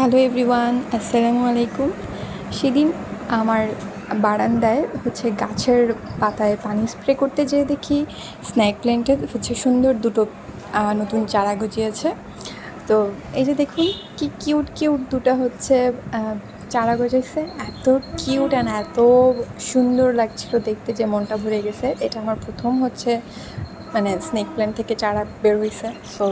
Hello everyone, আসসালামু আলাইকুম। সেদিন আমার বারান্দায় হচ্ছে গাছের পাতায় পানি স্প্রে করতে যেয়ে দেখি স্ন্যাক প্ল্যান্টে হচ্ছে সুন্দর দুটো নতুন চারা গজিয়েছে। তো এই যে দেখুন কি কিউট কিউট দুটো হচ্ছে চারা গজাইছে। এত কিউট অ্যান্ড এত সুন্দর লাগছিল দেখতে যে মনটা ভরে গেছে। এটা আমার প্রথম হচ্ছে মানে স্নেক প্ল্যান্ট থেকে চারা বের হয়েছে সো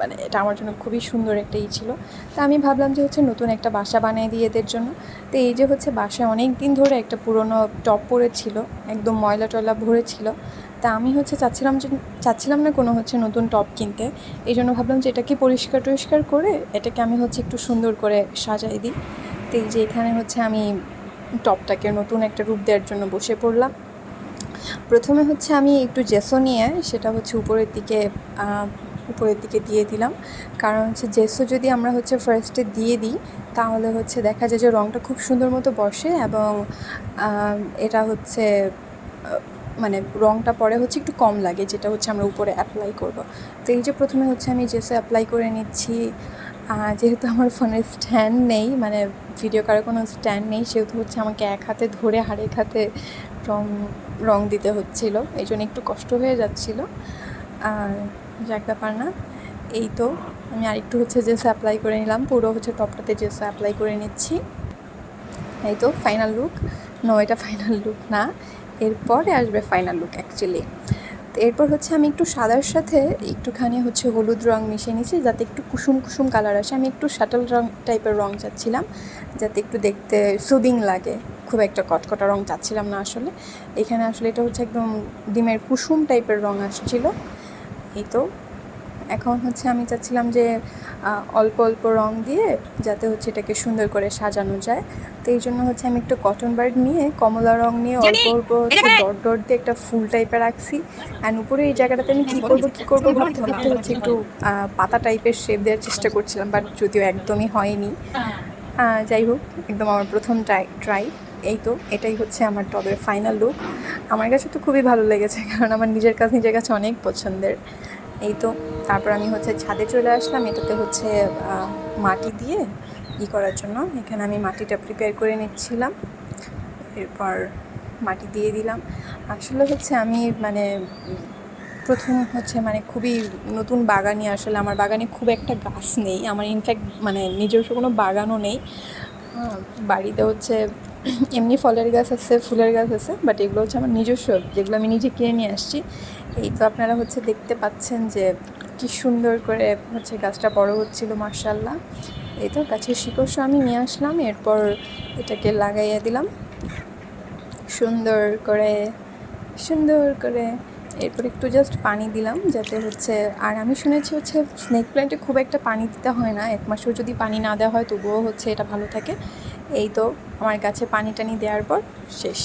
মানে এটা আমার জন্য খুবই সুন্দর একটা ই ছিল। তা আমি ভাবলাম যে হচ্ছে নতুন একটা বাসা বানিয়ে দিই এদের জন্য। তো এই যে হচ্ছে বাসায় অনেক দিন ধরে একটা পুরনো টপ পড়েছিল, একদম ময়লা টয়লা ভরে ছিল। তা আমি হচ্ছে চাচ্ছিলাম যে, চাচ্ছিলাম না কোনো হচ্ছে নতুন টপ কিনতে। এই জন্য ভাবলাম যে এটাকে পরিষ্কার টরিষ্কার করে এটাকে আমি হচ্ছে একটু সুন্দর করে সাজাই দিই। তো এই যে এখানে হচ্ছে আমি টপটাকে নতুন একটা রূপ দেওয়ার জন্য বসে পড়লাম। প্রথমে হচ্ছে আমি একটু জেসো নিয়ে সেটা হচ্ছে উপরের দিকে উপরের দিকে দিয়ে দিলাম। কারণ হচ্ছে জেসো যদি আমরা হচ্ছে ফার্স্টে দিয়ে দিই, তাহলে হচ্ছে দেখা যায় যে রঙটা খুব সুন্দর মতো বসে এবং এটা হচ্ছে মানে রঙটা পরে হচ্ছে একটু কম লাগে, যেটা হচ্ছে আমরা উপরে অ্যাপ্লাই করব। তো এই যে প্রথমে হচ্ছে আমি জেসো অ্যাপ্লাই করে নিচ্ছি। যেহেতু আমার ফোনের স্ট্যান্ড নেই মানে ভিডিও করার কোনো স্ট্যান্ড নেই, সেহেতু হচ্ছে আমাকে এক হাতে ধরে আরেক হাতে রং রং দিতে হচ্ছিল এই জন্য একটু কষ্ট হয়ে যাচ্ছিল। আর যাক ব্যাপার না, এই তো, আমি আরেকটু হচ্ছে জেসো অ্যাপ্লাই করে নিলাম, পুরো হচ্ছে টপটাতে জেসো অ্যাপ্লাই করে নিচ্ছি। এই তো ফাইনাল লুক নো এটা ফাইনাল লুক না, এরপরে আসবে ফাইনাল লুক অ্যাকচুয়ালি এরপর হচ্ছে আমি একটু সাদার সাথে একটুখানি হচ্ছে হলুদ রং মিশিয়ে নিয়েছি যাতে একটু কুসুম কুসুম কালার আসে। আমি একটু শাটল রং টাইপের রং চাচ্ছিলাম, যাতে একটু দেখতে সুদিং লাগে। খুব একটা কটকটা রং চাচ্ছিলাম না আসলে। এখানে আসলে এটা হচ্ছে একদম ডিমের কুসুম টাইপের রং আসছিল। এই তো। এখন হচ্ছে আমি চাচ্ছিলাম যে অল্প অল্প রং দিয়ে যাতে হচ্ছে এটাকে সুন্দর করে সাজানো যায়। তো এই জন্য হচ্ছে আমি একটু কটন বার্ড নিয়ে কমলা রং নিয়ে অল্প অল্প হচ্ছে ডট ডট দিয়ে একটা ফুল টাইপের রাখছি অ্যান্ড উপরে এই জায়গাটাতে আমি কী করব কী করব ভাবতে ভাবতে হচ্ছে একটু পাতা টাইপের শেপ দেওয়ার চেষ্টা করছিলাম বাট যদিও একদমই হয়নি। যাই হোক একদম আমার প্রথম ট্রাই ট্রাই এই তো এটাই হচ্ছে আমার টবের ফাইনাল লুক আমার কাছে তো খুবই ভালো লেগেছে কারণ আমার নিজের কাছে নিজের কাছে অনেক পছন্দের। এই তো তারপর আমি হচ্ছে ছাদে চলে আসলাম এটাতে হচ্ছে মাটি দিয়ে ই করার জন্য। এখানে আমি মাটিটা প্রিপেয়ার করে নিচ্ছিলাম এরপর মাটি দিয়ে দিলাম। আসলে হচ্ছে আমি মানে প্রথম হচ্ছে মানে খুবই নতুন বাগানি আসলে আমার বাগানে খুব একটা গাছ নেই। আমার ইনফ্যাক্ট মানে নিজস্ব কোনো বাগানও নেই। হ্যাঁ, বাড়িতে হচ্ছে এমনি ফলের গাছ আছে, ফুলের গাছ আছে বাট এগুলো হচ্ছে আমার নিজস্ব, যেগুলো আমি নিজে কিনে নিয়ে আসছি। এই তো আপনারা হচ্ছে দেখতে পাচ্ছেন যে কি সুন্দর করে হচ্ছে গাছটা বড় হচ্ছিল মার্শাল্লাহ এই তো গাছের শিকড় আমি নিয়ে আসলাম, এরপর এটাকে লাগাইয়া দিলাম। সুন্দর করে সুন্দর করে এরপর একটু জাস্ট পানি দিলাম, যাতে হচ্ছে, আর আমি শুনেছি হচ্ছে স্নেক প্ল্যান্টে খুব একটা পানি দিতে হয় না, এক মাসেও যদি পানি না দেওয়া হয় তবুও হচ্ছে এটা ভালো থাকে। এই তো, আমার গাছে পানি টানি দেওয়ার পর শেষ।